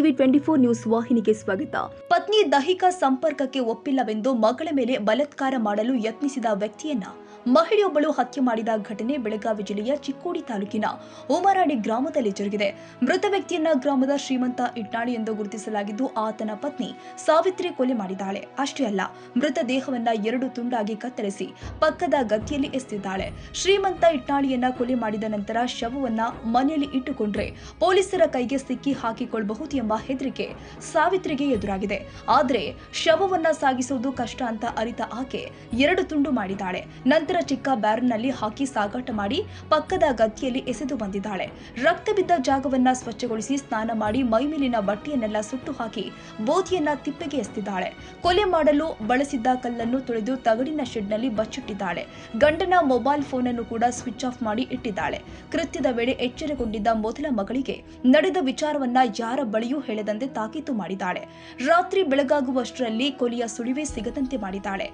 TV twenty four news ವಾಹಿನಿಗೆ ಸ್ವಾಗತ. ಪತ್ನಿ ದೈಹಿಕ ಸಂಪರ್ಕಕ್ಕೆ ಒಪ್ಪಿಲ್ಲವೆಂದು ಮಗಳ ಮೇಲೆ ಬಲತ್ಕಾರ ಮಾಡಲು ಯತ್ನಿಸಿದ ವ್ಯಕ್ತಿಯನ್ನ ಮಹಿಳೆಯೊಬ್ಬಳು ಹತ್ಯೆ ಮಾಡಿದ ಘಟನೆ ಬೆಳಗಾವಿ ಜಿಲ್ಲೆಯ ಚಿಕ್ಕೋಡಿ ತಾಲೂಕಿನ ಉಮರಾಣಿ ಗ್ರಾಮದಲ್ಲಿ ಜರುಗಿದೆ. ಮೃತ ವ್ಯಕ್ತಿಯನ್ನ ಗ್ರಾಮದ ಶ್ರೀಮಂತ ಇಟ್ನಾಳಿ ಎಂದು ಗುರುತಿಸಲಾಗಿದ್ದು, ಆತನ ಪತ್ನಿ ಸಾವಿತ್ರಿ ಕೊಲೆ ಮಾಡಿದ್ದಾಳೆ. ಅಷ್ಟೇ ಅಲ್ಲ, ಮೃತ ದೇಹವನ್ನ ಎರಡು ತುಂಡಾಗಿ ಕತ್ತರಿಸಿ ಪಕ್ಕದ ಗದ್ದೆಯಲ್ಲಿ ಎಸೆದಿದ್ದಾಳೆ. ಶ್ರೀಮಂತ ಇಟ್ನಾಳಿಯನ್ನ ಕೊಲೆ ಮಾಡಿದ ನಂತರ ಶವವನ್ನ ಮನೆಯಲ್ಲಿ ಇಟ್ಟುಕೊಂಡ್ರೆ ಪೊಲೀಸರ ಕೈಗೆ ಸಿಕ್ಕಿ ಹಾಕಿಕೊಳ್ಳಬಹುದು ಎಂಬ ಹೆದರಿಕೆ ಸಾವಿತ್ರಿಗೆ ಎದುರಾಗಿದೆ. ಆದರೆ ಶವವನ್ನ ಸಾಗಿಸುವುದು ಕಷ್ಟ ಅಂತ ಅರಿತ ಆಕೆ ಎರಡು ತುಂಡು ಮಾಡಿದ್ದಾಳೆ. ನಂತರ ಚಿಕ್ಕ ಬ್ಯಾರನ್ನಲ್ಲಿ ಹಾಕಿ ಸಾಗಾಟ ಮಾಡಿ ಪಕ್ಕದ ಗದ್ದೆಯಲ್ಲಿ ಎಸೆದು ಬಂದಿದ್ದಾಳೆ. ರಕ್ತ ಬಿದ್ದ ಜಾಗವನ್ನ ಸ್ವಚ್ಛಗೊಳಿಸಿ ಸ್ನಾನ ಮಾಡಿ ಮೈಮೇಲಿನ ಬಟ್ಟೆಯನ್ನೆಲ್ಲ ಸುಟ್ಟು ಹಾಕಿ ಬೋಧಿಯನ್ನ ತಿಪ್ಪೆಗೆ ಎಸ್ತಿದ್ದಾಳೆ ಕೊಲೆ ಮಾಡಲು ಬಳಸಿದ್ದ ಕಲ್ಲನ್ನು ತೊಳೆದು ತಗಡಿನ ಶೆಡ್ನಲ್ಲಿ ಬಚ್ಚಿಟ್ಟಿದ್ದಾಳೆ. ಗಂಡನ ಮೊಬೈಲ್ ಫೋನ್ ಅನ್ನು ಕೂಡ ಸ್ವಿಚ್ ಆಫ್ ಮಾಡಿ ಇಟ್ಟಿದ್ದಾಳೆ. ಕೃತ್ಯದ ವೇಳೆ ಎಚ್ಚರಗೊಂಡಿದ್ದ ಮೊದಲ ಮಗಳಿಗೆ ನಡೆದ ವಿಚಾರವನ್ನ ಯಾರ ಬಳಿಯೂ ಹೇಳದಂತೆ ತಾಕೀತು ಮಾಡಿದ್ದಾಳೆ. ರಾತ್ರಿ ಬೆಳಗಾಗುವಷ್ಟರಲ್ಲಿ ಕೊಲೆಯ ಸುಳಿವೆ ಸಿಗದಂತೆ ಮಾಡಿದ್ದಾಳೆ.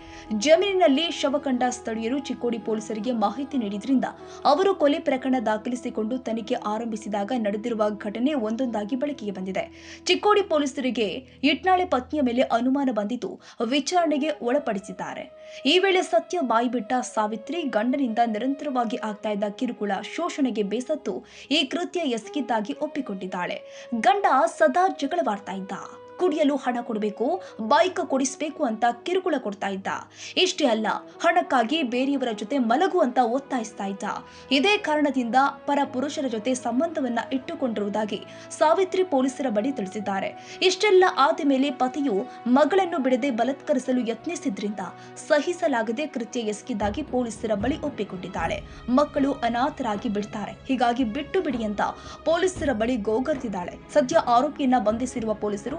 ಜಮೀನಿನಲ್ಲಿ ಶವ ಕಂಡ ಸ್ಥಳೀಯರು ಚಿಕ್ಕೋಡಿ ಪೊಲೀಸರಿಗೆ ಮಾಹಿತಿ ನೀಡಿದ್ರಿಂದ ಅವರು ಕೊಲೆ ಪ್ರಕರಣ ದಾಖಲಿಸಿಕೊಂಡು ತನಿಖೆ ಆರಂಭಿಸಿದಾಗ ನಡೆದಿರುವ ಘಟನೆ ಒಂದೊಂದಾಗಿ ಬೆಳಕಿಗೆ ಬಂದಿದೆ. ಚಿಕ್ಕೋಡಿ ಪೊಲೀಸರಿಗೆ ಇಟ್ನಾಳೆ ಪತ್ನಿಯ ಮೇಲೆ ಅನುಮಾನ ಬಂದಿದ್ದು ವಿಚಾರಣೆಗೆ ಒಳಪಡಿಸಿದ್ದಾರೆ. ಈ ವೇಳೆ ಸತ್ಯ ಬಾಯಿಬಿಟ್ಟ ಸಾವಿತ್ರಿ ಗಂಡನಿಂದ ನಿರಂತರವಾಗಿ ಆಗ್ತಾ ಇದ್ದ ಕಿರುಕುಳ ಶೋಷಣೆಗೆ ಬೇಸತ್ತು ಈ ಕೃತ್ಯ ಎಸಗಿದ್ದಾಗಿ ಒಪ್ಪಿಕೊಂಡಿದ್ದಾಳೆ. ಗಂಡ ಸದಾ ಜಗಳವಾಡ್ತಾ ಇದ್ದ. ಕುಡಿಯಲು ಹಣ ಕೊಡಬೇಕು, ಬೈಕ್ ಕೊಡಿಸಬೇಕು ಅಂತ ಕಿರುಕುಳ ಕೊಡ್ತಾ ಇದ್ದ. ಇಷ್ಟೇ ಅಲ್ಲ, ಹಣಕ್ಕಾಗಿ ಬೇರೆಯವರ ಜೊತೆ ಮಲಗು ಅಂತ ಒತ್ತಾಯಿಸ್ತಾ ಇದ್ದ. ಇದೇ ಕಾರಣದಿಂದ ಪರ ಪುರುಷರ ಜೊತೆ ಸಂಬಂಧವನ್ನ ಇಟ್ಟುಕೊಂಡಿರುವುದಾಗಿ ಸಾವಿತ್ರಿ ಪೊಲೀಸರ ಬಳಿ ತಿಳಿಸಿದ್ದಾರೆ. ಇಷ್ಟೆಲ್ಲ ಆದ ಮೇಲೆ ಪತಿಯು ಮಗಳನ್ನು ಬಿಡದೆ ಬಲತ್ಕರಿಸಲು ಯತ್ನಿಸಿದ್ರಿಂದ ಸಹಿಸಲಾಗದೆ ಕೃತ್ಯ ಎಸಗಿದ್ದಾಗಿ ಪೊಲೀಸರ ಬಳಿ ಒಪ್ಪಿಕೊಂಡಿದ್ದಾಳೆ. ಮಕ್ಕಳು ಅನಾಥರಾಗಿ ಬಿಡ್ತಾರೆ. ಹೀಗಾಗಿ ಬಿಟ್ಟು ಬಿಡಿ ಅಂತ ಪೊಲೀಸರ ಬಳಿ ಗೋಗರ್ತಿದ್ದಾಳೆ. ಸದ್ಯ ಆರೋಪಿಯನ್ನ ಬಂಧಿಸಿರುವ ಪೊಲೀಸರು